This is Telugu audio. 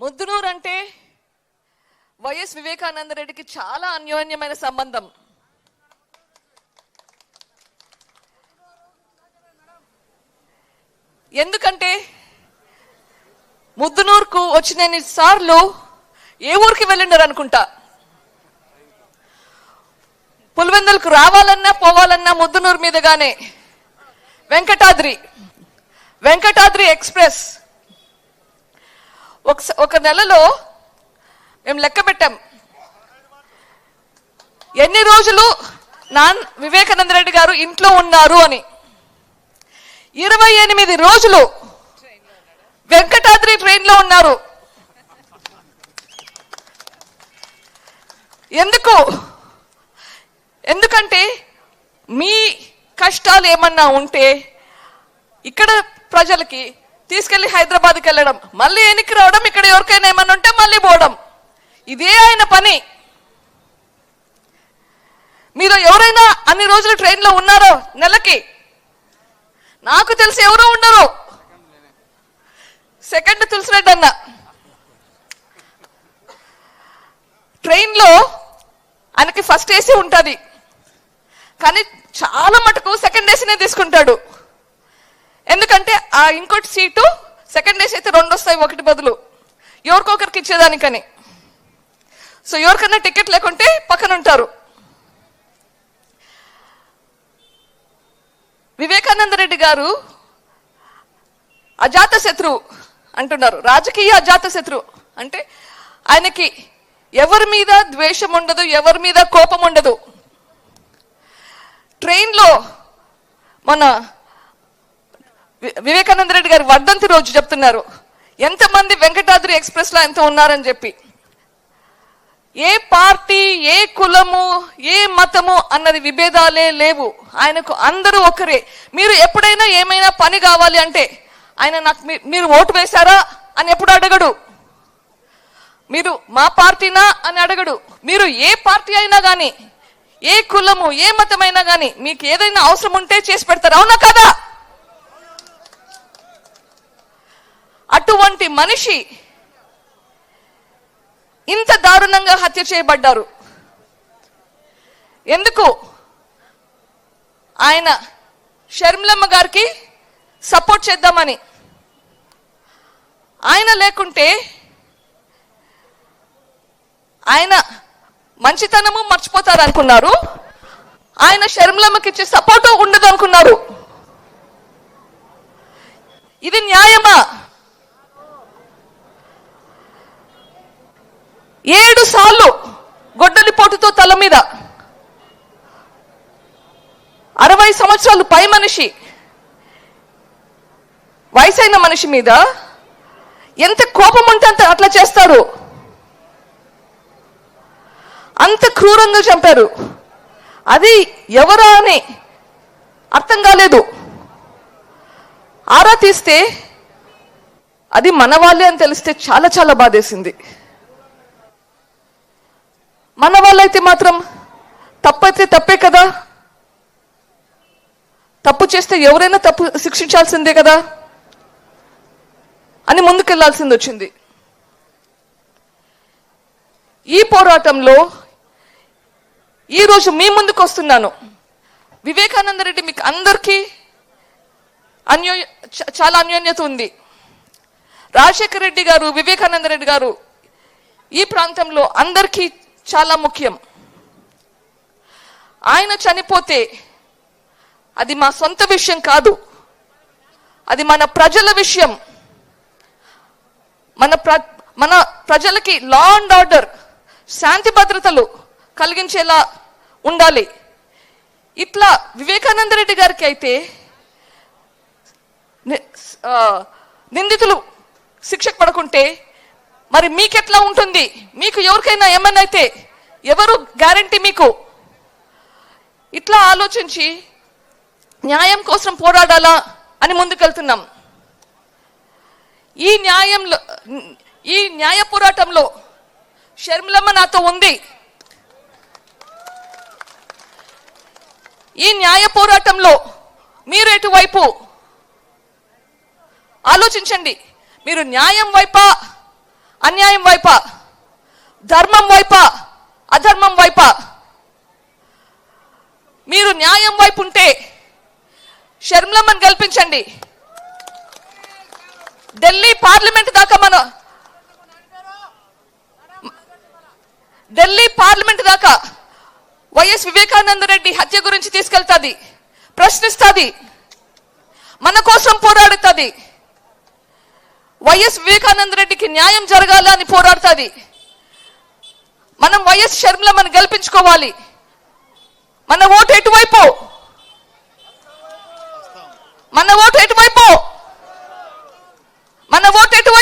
ముద్దునూరు అంటే వైఎస్ వివేకానంద రెడ్డికి చాలా అన్యోన్యమైన సంబంధం. ఎందుకంటే ముద్దునూరుకు వచ్చిన సార్లు ఏ ఊరికి వెళ్ళిండరు అనుకుంటా? పులివెందులకు రావాలన్నా పోవాలన్నా ముద్దునూరు మీదుగానే వెంకటాద్రి వెంకటాద్రి ఎక్స్ప్రెస్. ఒక ఒక నెలలో మేము లెక్క పెట్టాం. ఎన్ని రోజులు నాన్ వివేకానంద రెడ్డి గారు ఇంట్లో ఉన్నారు అని. ఇరవై ఎనిమిది రోజులు వెంకటాద్రి ట్రైన్లో ఉన్నారు. ఎందుకు? ఎందుకంటే మీ కష్టాలు ఏమన్నా ఉంటే ఇక్కడ ప్రజలకి తీసుకెళ్ళి హైదరాబాద్కి వెళ్ళడం మళ్ళీ వెనక్కి రావడం ఇక్కడ ఎవరికైనా ఏమన్నా ఉంటే మళ్ళీ పోవడం. ఇదే ఆయన పని. మీరు ఎవరైనా అన్ని రోజులు ట్రైన్లో ఉన్నారో నెలకి? నాకు తెలిసి ఎవరో ఉండరు. సెకండ్ తులసిరెడ్డి అన్న ట్రైన్లో ఆయనకి ఫస్ట్ ఏసీ ఉంటుంది. కానీ చాలా మటుకు సెకండ్ ఏసీనే తీసుకుంటాడు. ఎందుకంటే ఆ ఇంకోటి సీటు సెకండ్ డేస్ అయితే రెండు వస్తాయి ఒకటి బదులు. ఎవరికొకరికి ఇచ్చేదానికని. సో ఎవరికన్నా టికెట్ లేకుంటే పక్కన ఉంటారు. వివేకానంద రెడ్డి గారు అజాత శత్రువు అంటున్నారు. రాజకీయ అజాత శత్రువు అంటే ఆయనకి ఎవరి మీద ద్వేషం ఉండదు ఎవరి మీద కోపం ఉండదు. ట్రైన్లో మన వివేకానంద రెడ్డి గారి వర్ధంతి రోజు చెప్తున్నారు. ఎంతమంది వెంకటాద్రి ఎక్స్ప్రెస్లో ఎంత ఉన్నారని చెప్పి. ఏ పార్టీ ఏ కులము ఏ మతము అన్నది విభేదాలే లేవు. ఆయనకు అందరూ ఒకరే మీరు ఎప్పుడైనా ఏమైనా పని కావాలి అంటే ఆయన నాకు మీ- మీరు ఓటు వేశారా అని ఎప్పుడు అడగడు. మీరు మా పార్టీనా అని అడగడు. మీరు ఏ పార్టీ అయినా కానీ ఏ కులము ఏ మతమైనా కానీ మీకు ఏదైనా అవసరం ఉంటే చేసి పెడతారు. అవునా కదా? అటువంటి మనిషి ఇంత దారుణంగా హత్య చేయబడ్డారు. ఎందుకు? ఆయన షర్మిలమ్మ గారికి సపోర్ట్ చేద్దామని. ఆయన లేకుంటే ఆయన మంచితనము మర్చిపోతారు అనుకున్నారు. ఆయన షర్మిలమ్మకి ఇచ్చే సపోర్టు ఉండదు అనుకున్నారు. ఇది న్యాయమా? ఏడు సార్లు గొడ్డలిపోటుతో తల మీద. అరవై సంవత్సరాలు పై మనిషి వయసైన మనిషి మీద ఎంత కోపం ఉంటే అంత అట్లా చేస్తారు. అంత క్రూరంగా చంపారు. అది ఎవరా అని అర్థం కాలేదు. ఆరా తీస్తే అది మన వాళ్ళే అని తెలిస్తే చాలా చాలా బాధేసింది. మన వాళ్ళైతే మాత్రం తప్పైతే తప్పే కదా? తప్పు చేస్తే ఎవరైనా తప్పు శిక్షించాల్సిందే కదా? అని ముందుకెళ్ళాల్సింది వచ్చింది. ఈ పోరాటంలో ఈరోజు మీ ముందుకు వస్తున్నాను. వివేకానంద రెడ్డి మీకు అందరికీ అన్యో చాలా అన్యోన్యత ఉంది. రాజశేఖర రెడ్డి గారు వివేకానంద రెడ్డి గారు ఈ ప్రాంతంలో అందరికీ చాలా ముఖ్యం. ఆయన చనిపోతే అది మా సొంత విషయం కాదు. అది మన ప్రజల విషయం. మన ప్ర మన ప్రజలకి లా అండ్ ఆర్డర్ శాంతి భద్రతలు కలిగించేలా ఉండాలి. ఇట్లా వివేకానంద రెడ్డి గారికి అయితే నిందితులు శిక్షకు పడకుంటే మరి మీకెట్లా ఉంటుంది? మీకు ఎవరికైనా ఏమన్నా అయితే ఎవరు గ్యారంటీ మీకు? ఇట్లా ఆలోచించి న్యాయం కోసం పోరాడాలా అని ముందుకెళ్తున్నాం. ఈ న్యాయంలో ఈ న్యాయ పోరాటంలో షర్మిలమ్మ నాతో ఉంది. ఈ న్యాయ పోరాటంలో మీరు ఎటువైపు? ఆలోచించండి. మీరు న్యాయం వైపా అన్యాయం వైపా ధర్మం వైపా అధర్మం వైప. మీరు న్యాయం వైపు ఉంటే షర్మిలమ్మని గెలిపించండి. ఢిల్లీ పార్లమెంట్ దాకా మనం ఢిల్లీ పార్లమెంట్ దాకా వైఎస్ వివేకానంద రెడ్డి హత్య గురించి తీసుకెళ్తాది ప్రశ్నిస్తుంది మన కోసం పోరాడుతుంది. వైఎస్ వివేకానంద రెడ్డికి న్యాయం జరగాలి అని పోరాడుతుంది. మనం వైఎస్ షర్మిల మనం గెలిపించుకోవాలి. మన ఓటు ఎటువైపు? మన ఓటు ఎటువైపు? మన ఓటు ఎటువైపు?